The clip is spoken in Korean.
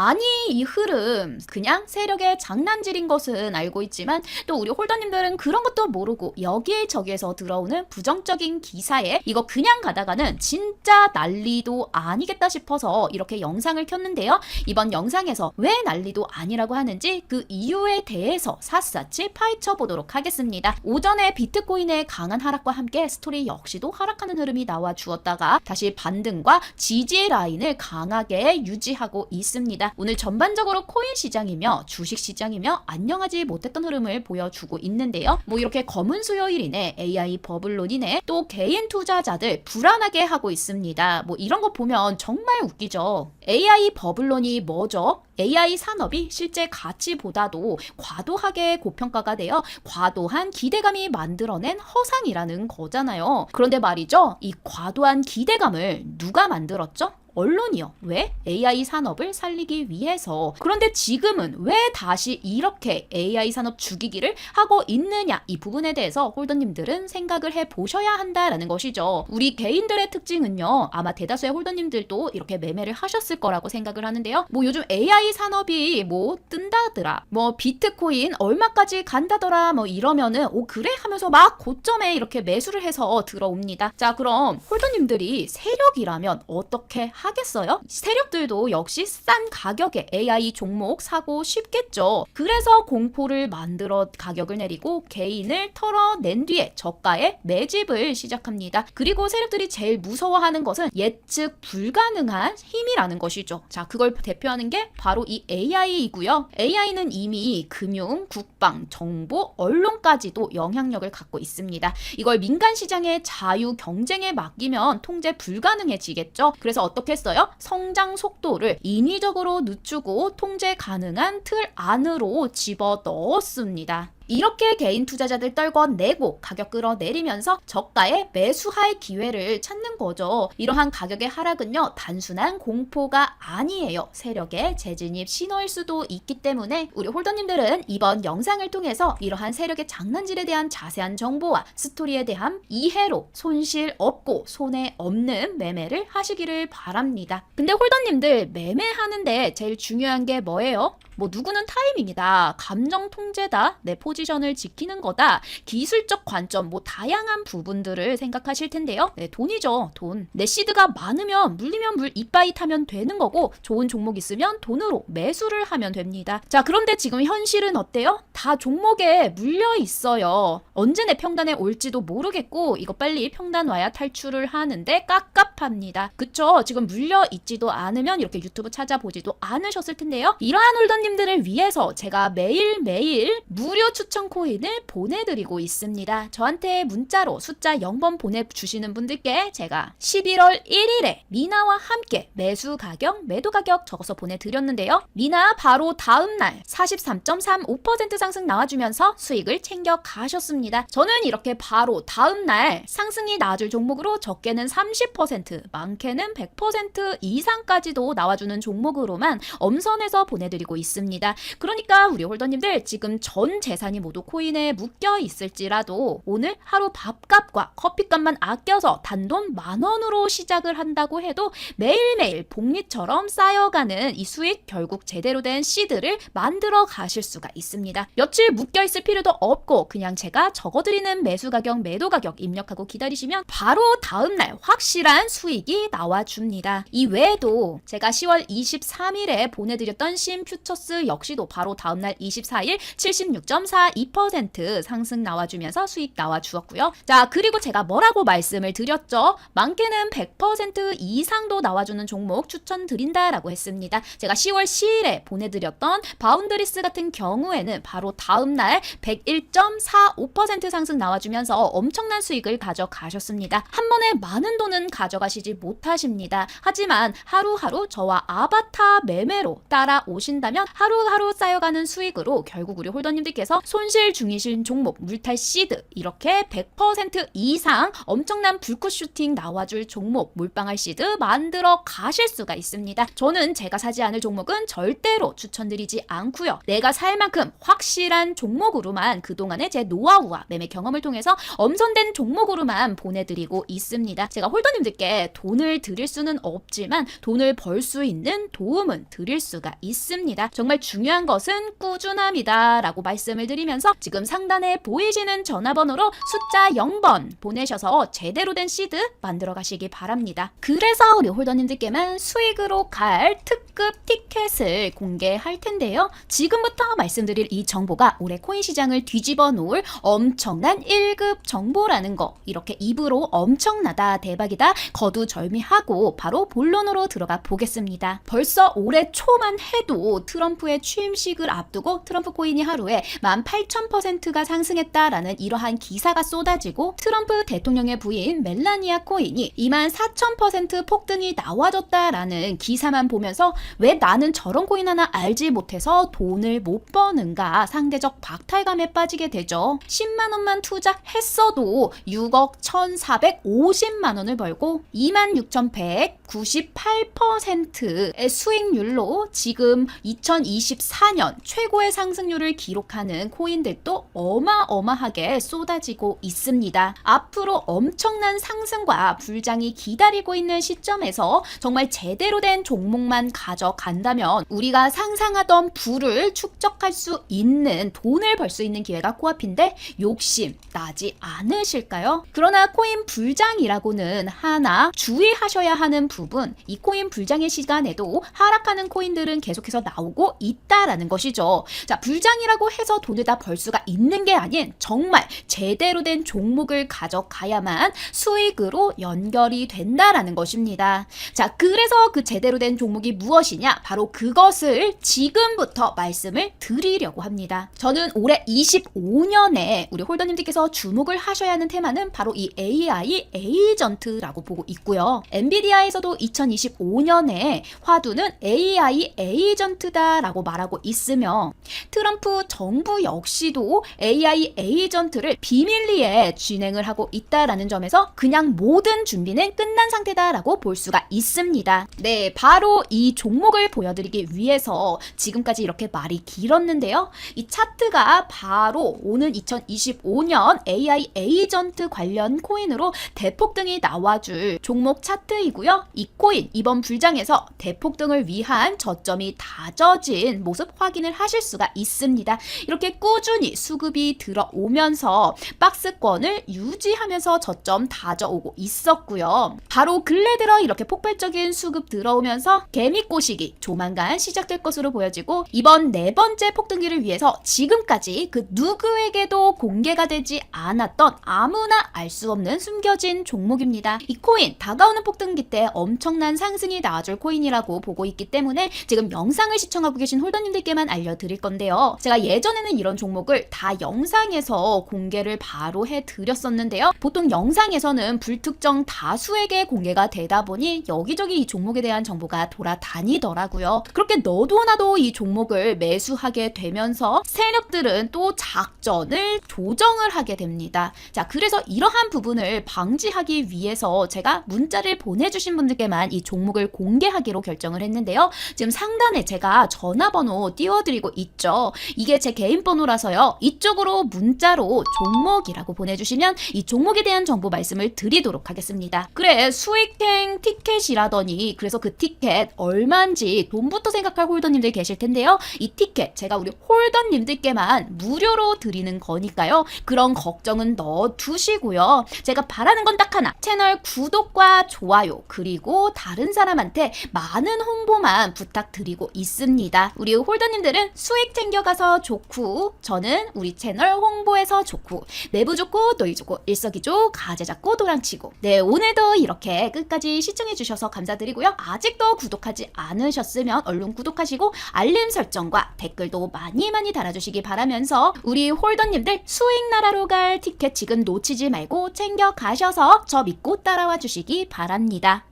아니 이 흐름 그냥 세력의 장난질인 것은 알고 있지만 또 우리 홀더님들은 그런 것도 모르고 여기저기에서 들어오는 부정적인 기사에 이거 그냥 가다가는 진짜 난리도 아니겠다 싶어서 이렇게 영상을 켰는데요. 이번 영상에서 왜 난리도 아니라고 하는지 그 이유에 대해서 샅샅이 파헤쳐 보도록 하겠습니다. 오전에 비트코인의 강한 하락과 함께 스토리 역시도 하락하는 흐름이 나와 주었다가 다시 반등과 지지 라인을 강하게 유지하고 있습니다. 오늘 전반적으로 코인 시장이며 주식 시장이며 안녕하지 못했던 흐름을 보여주고 있는데요. 뭐 이렇게 검은 수요일이네, AI 버블론이네, 또 개인 투자자들 불안하게 하고 있습니다. 뭐 이런 거 보면 정말 웃기죠. AI 버블론이 뭐죠? AI 산업이 실제 가치보다도 과도하게 고평가가 되어 과도한 기대감이 만들어낸 허상이라는 거잖아요. 그런데 말이죠. 이 과도한 기대감을 누가 만들었죠? 언론이요. 왜? AI 산업을 살리기 위해서. 그런데 지금은 왜 다시 이렇게 AI 산업 죽이기를 하고 있느냐? 이 부분에 대해서 홀더님들은 생각을 해 보셔야 한다라는 것이죠. 우리 개인들의 특징은요. 아마 대다수의 홀더님들도 이렇게 매매를 하셨을 거라고 생각을 하는데요. 뭐 요즘 AI 산업이 뭐 뜬다더라. 뭐 비트코인 얼마까지 간다더라. 뭐 이러면은 오 그래 하면서 막 고점에 이렇게 매수를 해서 들어옵니다. 자, 그럼 홀더님들이 세력이라면 어떻게 하 겠어요? 세력들도 역시 싼 가격에 AI 종목 사고 싶겠죠. 그래서 공포를 만들어 가격을 내리고 개인을 털어낸 뒤에 저가에 매집을 시작합니다. 그리고 세력들이 제일 무서워하는 것은 예측 불가능한 힘이라는 것이죠. 자, 그걸 대표하는 게 바로 이 AI이고요. AI는 이미 금융, 국방, 정보, 언론까지도 영향력을 갖고 있습니다. 이걸 민간 시장의 자유 경쟁에 맡기면 통제 불가능해지겠죠. 그래서 어떻게 했어요? 성장 속도를 인위적으로 늦추고 통제 가능한 틀 안으로 집어 넣었습니다. 이렇게 개인 투자자들 떨궈내고 가격 끌어내리면서 저가에 매수할 기회를 찾는 거죠. 이러한 가격의 하락은요, 단순한 공포가 아니에요. 세력의 재진입 신호일 수도 있기 때문에 우리 홀더님들은 이번 영상을 통해서 이러한 세력의 장난질에 대한 자세한 정보와 스토리에 대한 이해로 손실 없고 손해 없는 매매를 하시기를 바랍니다. 근데 홀더님들 매매하는데 제일 중요한 게 뭐예요? 뭐 누구는 타이밍이다, 감정 통제다, 내 포지 션을 지키는 거다, 기술적 관점, 뭐 다양한 부분들을 생각하실 텐데요. 네, 돈이죠, 돈. 내 시드가 많으면 물리면 물 이빠이 타면 되는 거고 좋은 종목 있으면 돈으로 매수를 하면 됩니다. 자, 그런데 지금 현실은 어때요? 다 종목에 물려 있어요. 언제 내 평단에 올지도 모르겠고 이거 빨리 평단 와야 탈출을 하는데 깝깝합니다. 그쵸? 지금 물려 있지도 않으면 이렇게 유튜브 찾아보지도 않으셨을 텐데요. 이러한 홀더님들을 위해서 제가 매일매일 무료 추천 코인을 보내드리고 있습니다. 저한테 문자로 숫자 0번 보내주시는 분들께 제가 11월 1일에 미나와 함께 매수 가격, 매도 가격 적어서 보내드렸는데요. 미나 바로 다음날 43.35% 상승 나와주면서 수익을 챙겨 가셨습니다. 저는 이렇게 바로 다음날 상승이 나와줄 종목으로 적게는 30%, 많게는 100% 이상까지도 나와주는 종목으로만 엄선해서 보내드리고 있습니다. 그러니까 우리 홀더님들 지금 전 재산이 모두 코인에 묶여 있을지라도 오늘 하루 밥값과 커피값만 아껴서 단돈 만 원으로 시작을 한다고 해도 매일매일 복리처럼 쌓여가는 이 수익 결국 제대로 된 시드를 만들어 가실 수가 있습니다. 며칠 묶여 있을 필요도 없고 그냥 제가 적어드리는 매수 가격, 매도 가격 입력하고 기다리시면 바로 다음날 확실한 수익이 나와줍니다. 이 외에도 제가 10월 23일에 보내드렸던 신 퓨처스 역시도 바로 다음날 24일 76.42% 상승 나와주면서 수익 나와주었고요. 자, 그리고 제가 뭐라고 말씀을 드렸죠? 많게는 100% 이상도 나와주는 종목 추천드린다라고 했습니다. 제가 10월 10일에 보내드렸던 바운드리스 같은 경우에는 바로 다음날 101.45% 상승 나와주면서 엄청난 수익을 가져가셨습니다. 한 번에 많은 돈은 가져가시지 못하십니다. 하지만 하루하루 저와 아바타 매매로 따라오신다면 하루하루 쌓여가는 수익으로 결국 우리 홀더님들께서 손실 중이신 종목 물탈 시드 이렇게 100% 이상 엄청난 불꽃 슈팅 나와줄 종목 몰빵할 시드 만들어 가실 수가 있습니다. 저는 제가 사지 않을 종목은 절대로 추천드리지 않고요. 내가 살 만큼 확실한 종목으로만 그동안의 제 노하우와 매매 경험을 통해서 엄선된 종목으로만 보내드리고 있습니다. 제가 홀더님들께 돈을 드릴 수는 없지만 돈을 벌 수 있는 도움은 드릴 수가 있습니다. 정말 중요한 것은 꾸준함이다 라고 말씀을 드 리면서 지금 상단에 보이시는 전화번호로 숫자 0번 보내셔서 제대로 된 시드 만들어 가시기 바랍니다. 그래서 우리 홀더님들께만 수익으로 갈 특급 티켓을 공개할 텐데요. 지금부터 말씀드릴 이 정보가 올해 코인 시장을 뒤집어 놓을 엄청난 1급 정보라는 거. 이렇게 입으로 엄청나다, 대박이다, 거두절미하고 바로 본론으로 들어가 보겠습니다. 벌써 올해 초만 해도 트럼프의 취임식을 앞두고 트럼프 코인이 하루에 18,000%가 상승했다라는 이러한 기사가 쏟아지고 트럼프 대통령의 부인 멜라니아 코인이 24,000% 폭등이 나와졌다라는 기사만 보면서 왜 나는 저런 코인 하나 알지 못해서 돈을 못 버는가 상대적 박탈감에 빠지게 되죠. 10만 원만 투자했어도 6억 1,450만 원을 벌고 26,198%의 수익률로 지금 2024년 최고의 상승률을 기록하는 코인들도 어마어마하게 쏟아지고 있습니다. 앞으로 엄청난 상승과 불장이 기다리고 있는 시점에서 정말 제대로 된 종목만 가져간다면 우리가 상상하던 부를 축적할 수 있는 돈을 벌 수 있는 기회가 코앞인데 욕심 나지 않으실까요? 그러나 코인 불장이라고는 하나 주의하셔야 하는 부분 이 코인 불장의 시간에도 하락하는 코인들은 계속해서 나오고 있다라는 것이죠. 자 불장이라고 해서 돈을 다 벌 수가 있는 게 아닌 정말 제대로 된 종목을 가져가야만 수익으로 연결이 된다라는 것입니다. 자 그래서 그 제대로 된 종목이 무엇이냐 바로 그것을 지금부터 말씀을 드리려고 합니다. 저는 올해 25년에 우리 홀더님들께서 주목을 하셔야 하는 테마는 바로 이 AI 에이전트라고 보고 있고요. 엔비디아에서도 2025년에 화두는 AI 에이전트다라고 말하고 있으며 트럼프 정부 역시도 AI 에이전트를 비밀리에 진행을 하고 있다라는 점에서 그냥 모든 준비는 끝난 상태다라고 볼 수가 있습니다. 네, 바로 이 종목을 보여드리기 위해서 지금까지 이렇게 말이 길었는데요. 이 차트가 바로 오는 2025년 AI 에이전트 관련 코인으로 대폭등이 나와줄 종목 차트이고요. 이 코인 이번 불장에서 대폭등을 위한 저점이 다져진 모습 확인을 하실 수가 있습니다. 이렇게 꾸 준히 수급이 들어오면서 박스권을 유지하면서 저점 다져오고 있었고요. 바로 근래 들어 이렇게 폭발적인 수급 들어오면서 개미 꼬시기 조만간 시작될 것으로 보여지고 이번 네 번째 폭등기를 위해서 지금까지 그 누구에게도 공개가 되지 않았던 아무나 알 수 없는 숨겨진 종목입니다. 이 코인 다가오는 폭등기 때 엄청난 상승이 나와줄 코인이라고 보고 있기 때문에 지금 영상을 시청하고 계신 홀더님들께만 알려드릴 건데요. 제가 예전에는 이런 종목을 다 영상에서 공개를 바로 해드렸었는데요. 보통 영상에서는 불특정 다수에게 공개가 되다 보니 여기저기 이 종목에 대한 정보가 돌아다니더라고요. 그렇게 너도 나도 이 종목을 매수하게 되면서 세력들은 또 작전을 조정을 하게 됩니다. 자, 그래서 이러한 부분을 방지하기 위해서 제가 문자를 보내주신 분들께만 이 종목을 공개하기로 결정을 했는데요. 지금 상단에 제가 전화번호 띄워드리고 있죠. 이게 제 개인 번호 라서요. 이쪽으로 문자로 종목이라고 보내주시면 이 종목에 대한 정보 말씀을 드리도록 하겠습니다. 그래, 수익행 티켓이라더니 그래서 그 티켓 얼마인지 돈부터 생각할 홀더님들 계실 텐데요. 이 티켓 제가 우리 홀더님들께만 무료로 드리는 거니까요. 그런 걱정은 넣어 두시고요. 제가 바라는 건 딱 하나. 채널 구독과 좋아요 그리고 다른 사람한테 많은 홍보만 부탁드리고 있습니다. 우리 홀더님들은 수익 챙겨가서 좋고 저는 우리 채널 홍보해서 좋고 내부 좋고 너희 좋고 일석이조 가재 잡고 도랑치고 네 오늘도 이렇게 끝까지 시청해 주셔서 감사드리고요. 아직도 구독하지 않으셨으면 얼른 구독하시고 알림 설정과 댓글도 많이 많이 달아주시기 바라면서 우리 홀더님들 수익 나라로 갈 티켓 지금 놓치지 말고 챙겨 가셔서 저 믿고 따라와 주시기 바랍니다.